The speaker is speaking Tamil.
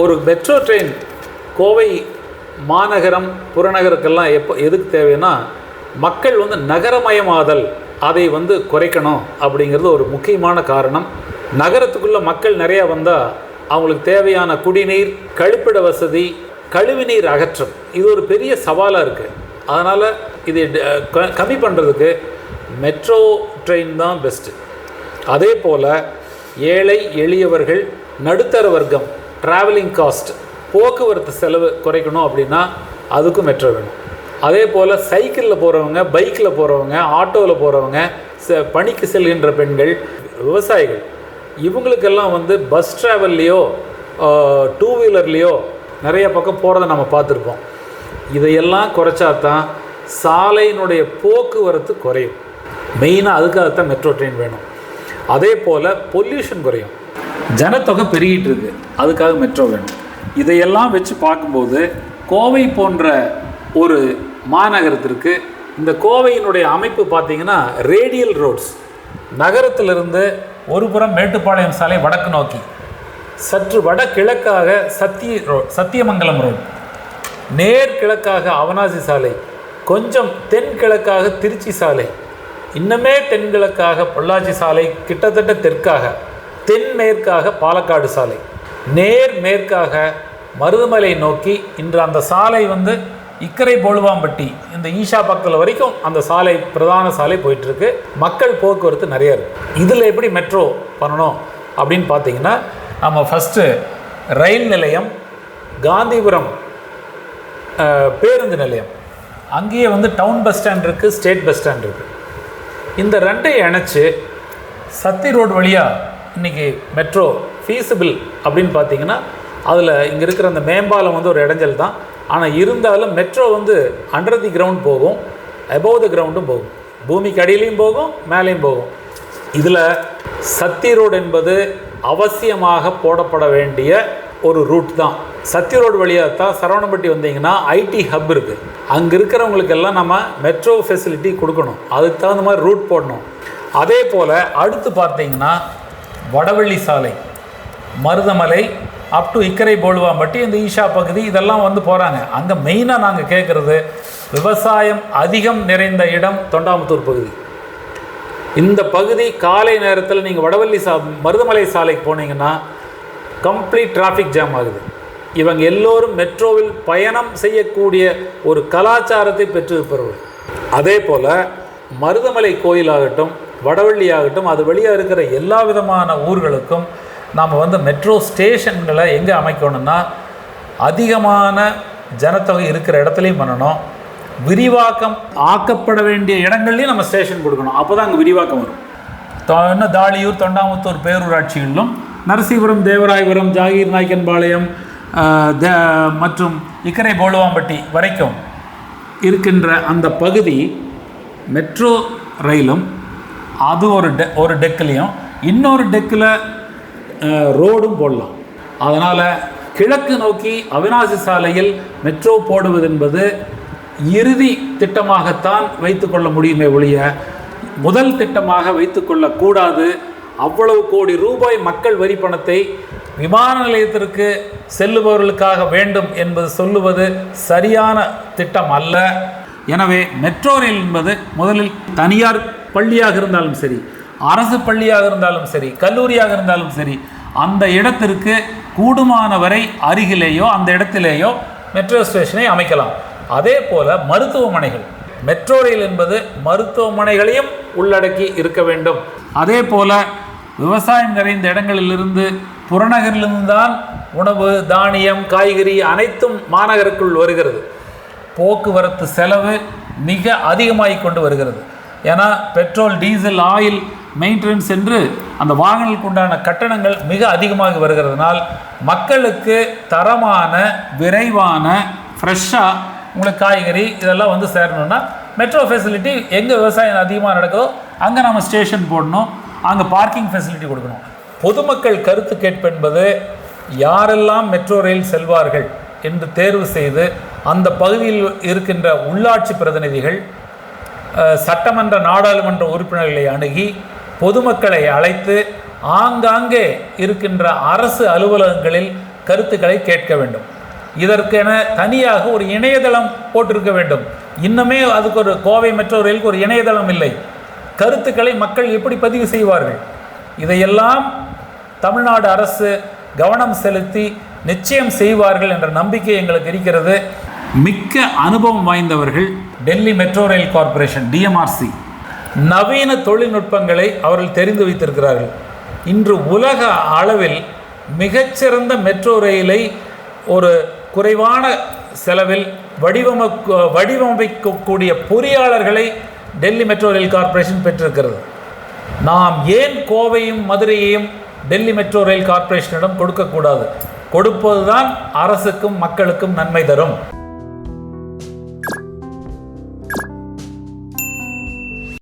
ஒரு மெட்ரோ ட்ரெயின் கோவை மாநகரம் புறநகருக்கெல்லாம் எப்போ எதுக்கு தேவைன்னா மக்கள் வந்து நகரமயமாதல் அதை வந்து குறைக்கணும் அப்படிங்கிறது ஒரு முக்கியமான காரணம். நகரத்துக்குள்ளே மக்கள் நிறையா வந்தால் அவங்களுக்கு தேவையான குடிநீர் கழிப்பிட வசதி கழிவுநீர் அகற்றம். இது ஒரு பெரிய சவாலாக இருக்குது அதனால் இதை ட- க- கம்மி பண்ணுறதுக்கு மெட்ரோ ட்ரெயின் தான் பெஸ்ட்டு அதே போல் ஏழை எளியவர்கள் நடுத்தர வர்க்கம் ட்ராவலிங் காஸ்ட் போக்குவரத்து செலவு குறைக்கணும் அப்படின்னா அதுக்கும் மெட்ரோ வேணும். அதே போல் சைக்கிளில் போகிறவங்க பைக்கில் போகிறவங்க ஆட்டோவில் போகிறவங்க ச பணிக்கு செல்கின்ற பெண்கள் விவசாயிகள் இவங்களுக்கெல்லாம் வந்து பஸ் ட்ராவல்லையோ டூ வீலர்லேயோ நிறைய பக்கம் போகிறத நம்ம பார்த்துருப்போம். இதையெல்லாம் குறைச்சா தான் சாலையினுடைய போக்குவரத்து குறையும். மெயினாக அதுக்காகத்தான் மெட்ரோ ட்ரெயின் வேணும். அதே போல் பொல்யூஷன் குறையும். ஜனத்தொகை பெருகிட்டு இருக்கு. அதுக்காக மெட்ரோ வேணும் இதையெல்லாம் வச்சு பார்க்கும்போது கோவை போன்ற ஒரு மாநகரத்திற்கு இந்த கோவையினுடைய அமைப்பு பார்த்தீங்கன்னா ரேடியல் ரோட்ஸ் நகரத்திலிருந்து ஒரு புறம் மேட்டுப்பாளையம் சாலை வடக்கு நோக்கி. சற்று வடகிழக்காக சத்திய ரோட் சத்தியமங்கலம் ரோட் நேர் கிழக்காக அவனாசி சாலை. கொஞ்சம் தென்கிழக்காக திருச்சி சாலை. இன்னமே தென்கிழக்காக பொள்ளாச்சி சாலை கிட்டத்தட்ட தெற்காக. தென்மேற்காக பாலக்காடு சாலை நேர் மேற்காக மருதமலை நோக்கி இன்று அந்த சாலை வந்து இக்கரை போலுவாம்பட்டி இந்த ஈஷா பக்கத்தில் வரைக்கும் அந்த சாலை பிரதான சாலை போயிட்டுருக்கு. மக்கள் போக்குவரத்து நிறைய இருக்குது இதில் எப்படி மெட்ரோ பண்ணணும் அப்படின்னு பார்த்தீங்கன்னா நம்ம ஃபஸ்ட்டு ரயில் நிலையம் காந்திபுரம் பேருந்து நிலையம். அங்கேயே வந்து டவுன் பஸ் ஸ்டாண்ட் இருக்குது ஸ்டேட் பஸ் ஸ்டாண்ட் இருக்குது இந்த ரெண்டையும் இணைச்சி சத்தி ரோடு வழியாக இன்றைக்கி மெட்ரோ ஃபீஸிபிள் அப்படின்னு பார்த்தீங்கன்னா அதில் இங்கே இருக்கிற அந்த மேம்பாலம் வந்து ஒரு இடைஞ்சல் தான். ஆனால் இருந்தாலும் மெட்ரோ வந்து அண்டர் தி கிரவுண்ட் போகும் அபவ் த கிரவுண்டும் போகும். பூமிக்கு அடியிலையும் போகும் மேலேயும் போகும். இதில் சத்தி ரோடு என்பது அவசியமாக போடப்பட வேண்டிய ஒரு ரூட் தான். சத்தி ரோடு வழியாக தான் சரவணம்பட்டி வந்தீங்கன்னா ஐடி ஹப் இருக்குது அங்கே இருக்கிறவங்களுக்கெல்லாம் நம்ம மெட்ரோ ஃபெசிலிட்டி கொடுக்கணும். அதுக்கு தகுந்த மாதிரி ரூட் போடணும். அதே போல் அடுத்து பார்த்தீங்கன்னா வடவள்ளி சாலை மருதமலை அப் டு இக்கரை போல்வாம்பட்டி இந்த ஈஷா பகுதி இதெல்லாம் வந்து போகிறாங்க அங்கே மெயினாக நாங்கள் கேட்குறது விவசாயம் அதிகம் நிறைந்த இடம் தொண்டாமுத்தூர் பகுதி. இந்த பகுதி காலை நேரத்தில் நீங்கள் வடவள்ளி சா மருதமலை சாலைக்கு போனீங்கன்னா கம்ப்ளீட் டிராஃபிக் ஜாம் ஆகுது. இவங்க எல்லோரும் மெட்ரோவில் பயணம் செய்யக்கூடிய ஒரு கலாச்சாரத்தை பெற்றிருப்பவர்கள் அதே போல் மருதமலை கோயிலாகட்டும் வடவள்ளி ஆகட்டும் அது வழியாக இருக்கிற எல்லா விதமான ஊர்களுக்கும் நாம் வந்து மெட்ரோ ஸ்டேஷன்களை எங்கே அமைக்கணும்னா அதிகமான ஜனத்தொகை இருக்கிற இடத்துலையும் பண்ணணும். விரிவாக்கம் ஆக்கப்பட வேண்டிய இடங்கள்லையும் நம்ம ஸ்டேஷன் கொடுக்கணும். அப்போ தான் அங்கே விரிவாக்கம் வரும். இன்னும் தாளியூர் தொண்டாமுத்தூர் பேரூராட்சிகளிலும் நரசிபுரம் தேவராயபுரம் ஜாகீர் நாயக்கன்பாளையம் ஆஹ், மற்றும் இக்கரை போலுவாம்பட்டி வரைக்கும் இருக்கின்ற அந்த பகுதி மெட்ரோ ரயிலும் அது ஒரு டெ ஒரு டெக்குலேயும் இன்னொரு டெக்கில் ரோடும் போடலாம். அதனால் கிழக்கு நோக்கி அவினாசி சாலையில் மெட்ரோ போடுவது என்பது இறுதி திட்டமாகத்தான் வைத்துக்கொள்ள முடியுமே ஒழிய முதல் திட்டமாக வைத்துக்கொள்ளக்கூடாது அவ்வளவு கோடி ரூபாய் மக்கள் வரி பணத்தை விமான நிலையத்திற்கு செல்லுபவர்களுக்காக வேண்டும் என்பது சொல்லுவது சரியான திட்டம் அல்ல எனவே மெட்ரோ ரயில் என்பது முதலில் தனியார் பள்ளியாக இருந்தாலும் சரி அரசு பள்ளியாக இருந்தாலும் சரி கல்லூரியாக இருந்தாலும் சரி அந்த இடத்திற்கு கூடுமான வரை அருகிலேயோ அந்த இடத்திலேயோ மெட்ரோ ஸ்டேஷனை அமைக்கலாம். அதே போல் மருத்துவமனைகள் மெட்ரோ ரயில் என்பது மருத்துவமனைகளையும் உள்ளடக்கி இருக்க வேண்டும். அதே போல் விவசாயம் நிறைந்த இடங்களிலிருந்து புறநகரிலிருந்து தான் உணவு தானியம் காய்கறி அனைத்தும் மாநகருக்குள் வருகிறது. போக்குவரத்து செலவு மிக அதிகமாகிக் கொண்டு வருகிறது. ஏன்னா பெட்ரோல் டீசல் ஆயில் மெயின்டெனன்ஸ் என்று அந்த வாகனங்களுக்கு உண்டான கட்டணங்கள் மிக அதிகமாக வருகிறதுனால் மக்களுக்கு தரமான விரைவான ஃப்ரெஷ்ஷாக உங்களுக்கு காய்கறி இதெல்லாம் வந்து சேரணும்னா மெட்ரோ ஃபெசிலிட்டி எங்கே விவசாயம் அதிகமாக நடக்குதோ அங்கே நம்ம ஸ்டேஷன் போடணும். அங்கே பார்க்கிங் ஃபெசிலிட்டி கொடுக்கணும். பொதுமக்கள் கருத்து கேட்பு என்பது யாரெல்லாம் மெட்ரோ ரயில் செல்வார்கள் என்று தேர்வு செய்து அந்த பகுதியில் இருக்கின்ற உள்ளாட்சி பிரதிநிதிகள் சட்டமன்ற நாடாளுமன்ற உறுப்பினர்களை அணுகி பொதுமக்களை அழைத்து ஆங்காங்கே இருக்கின்ற அரசு அலுவலகங்களில் கருத்துக்களை கேட்க வேண்டும். இதற்கென தனியாக ஒரு இணையதளம் போட்டிருக்க வேண்டும். இன்னுமே அதுக்கு ஒரு கோவை மெட்ரோ ரயிலுக்கு ஒரு இணையதளம் இல்லை. கருத்துக்களை மக்கள் எப்படி பதிவு செய்வார்கள்? இதையெல்லாம் தமிழ்நாடு அரசு கவனம் செலுத்தி நிச்சயம் செய்வார்கள் என்ற நம்பிக்கை எங்களுக்கு இருக்கிறது. மிக்க அனுபவம் வாய்ந்தவர்கள் Delhi metro rail corporation DMRC நவீன தொழில்நுட்பங்களை அவர்கள் தெரிந்து வைத்திருக்கிறார்கள். இன்று உலக அளவில் மிகச்சிறந்த மெட்ரோ ரயிலை ஒரு குறைவான செலவில் வடிவம வடிவமைக்கக்கூடிய பொறியாளர்களை டெல்லி மெட்ரோ ரயில் கார்பரேஷன் பெற்றிருக்கிறது. நாம் ஏன் கோவையும் மதுரையையும் டெல்லி மெட்ரோ ரயில் கார்பரேஷனிடம் கொடுக்கக்கூடாது? கொடுப்பதுதான் அரசுக்கும் மக்களுக்கும் நன்மை தரும்.